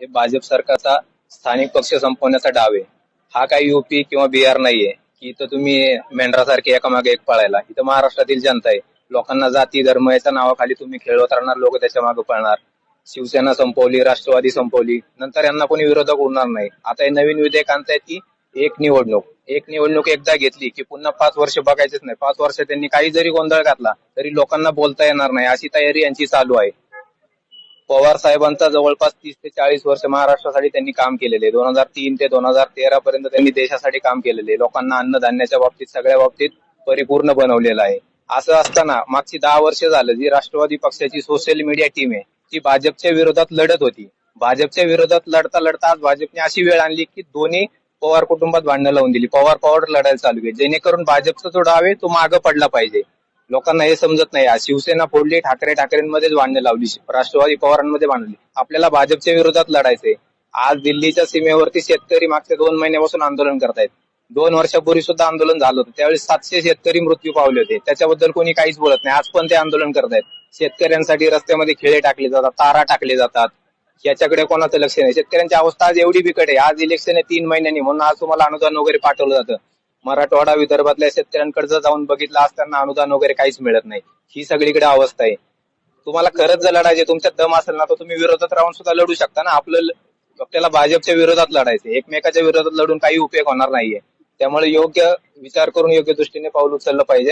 हे भाजप सरकारचा स्थानिक पक्ष संपवण्याचा डाव आहे. हा काही युपी किंवा बिहार नाहीये की इथं तुम्ही मेंढरासारखे एकामागे एक पळायला. इथं महाराष्ट्रातील जनता आहे. लोकांना जाती धर्म याच्या नावाखाली तुम्ही खेळवत राहणार लोक त्याच्यामागे पळणार. शिवसेना संपवली राष्ट्रवादी संपवली. नंतर यांना कोणी विरोधक उरणार नाही. आता हे नवीन विधेयक आणतायत की एक निवडणूक. एक निवडणूक एकदा घेतली की पुन्हा पाच वर्ष बघायचेच नाही. पाच वर्ष त्यांनी काही जरी गोंधळ घातला तरी लोकांना बोलता येणार नाही. अशी तयारी यांची चालू आहे. पवार साहेबांचा जवळपास तीस ते चाळीस वर्ष महाराष्ट्रासाठी त्यांनी काम केलेले. दोन हजार तीन ते दोन हजार तेरा पर्यंत त्यांनी देशासाठी काम केलेले. लोकांना अन्नधान्याच्या बाबतीत सगळ्या बाबतीत परिपूर्ण बनवलेलं आहे. असं असताना मागची दहा वर्ष झालं जी राष्ट्रवादी पक्षाची सोशल मीडिया टीम आहे ती भाजपच्या विरोधात लढत होती. भाजपच्या विरोधात लढता लढता आज भाजपने अशी वेळ आणली की दोन्ही पवार कुटुंबात भांडणं लावून दिली. पवार पवार लढायला चालू आहे जेणेकरून भाजपचा जो डाव आहे तो मागं पडला पाहिजे. लोकांना हे समजत नाही. आज शिवसेना फोडली ठाकरे ठाकरेंमध्येच भांडणं लावली. राष्ट्रवादी पवारांमध्ये भांडली. आपल्याला भाजपच्या विरोधात लढायचंय. आज दिल्लीच्या सीमेवरती शेतकरी मागच्या दोन महिन्यापासून आंदोलन करतायत. दोन वर्षापूर्वी सुद्धा आंदोलन झालं होतं. त्यावेळी सातशे शेतकरी मृत्यू पावले होते. त्याच्याबद्दल कोणी काहीच बोलत नाही. आज पण ते आंदोलन करतायत. शेतकऱ्यांसाठी रस्त्यामध्ये खेळे टाकले जातात तारा टाकले जातात. याच्याकडे कोणाचं लक्ष नाही? शेतकऱ्यांची अवस्था आज एवढी बिकट आहे. आज इलेक्शन आहे तीन महिन्यांनी म्हणून आज तुम्हाला अनुदान वगैरे पाठवलं जातं. मराठवाडा विदर्भातल्या शेतकऱ्यांकडे जाऊन बघितलं असताना अनुदान वगैरे काहीच मिळत नाही. ही सगळीकडे अवस्था आहे. तुम्हाला खरंच जर लढायचे तुमच्यात दम असेल ना तर तुम्ही विरोधात राहून सुद्धा लढू शकता ना. आपलं आपल्याला भाजपच्या विरोधात लढायचे एकमेकाच्या विरोधात लढून काही उपयोग होणार नाहीये. त्यामुळे योग्य विचार करून योग्य दृष्टीने पाऊल उचललं पाहिजे.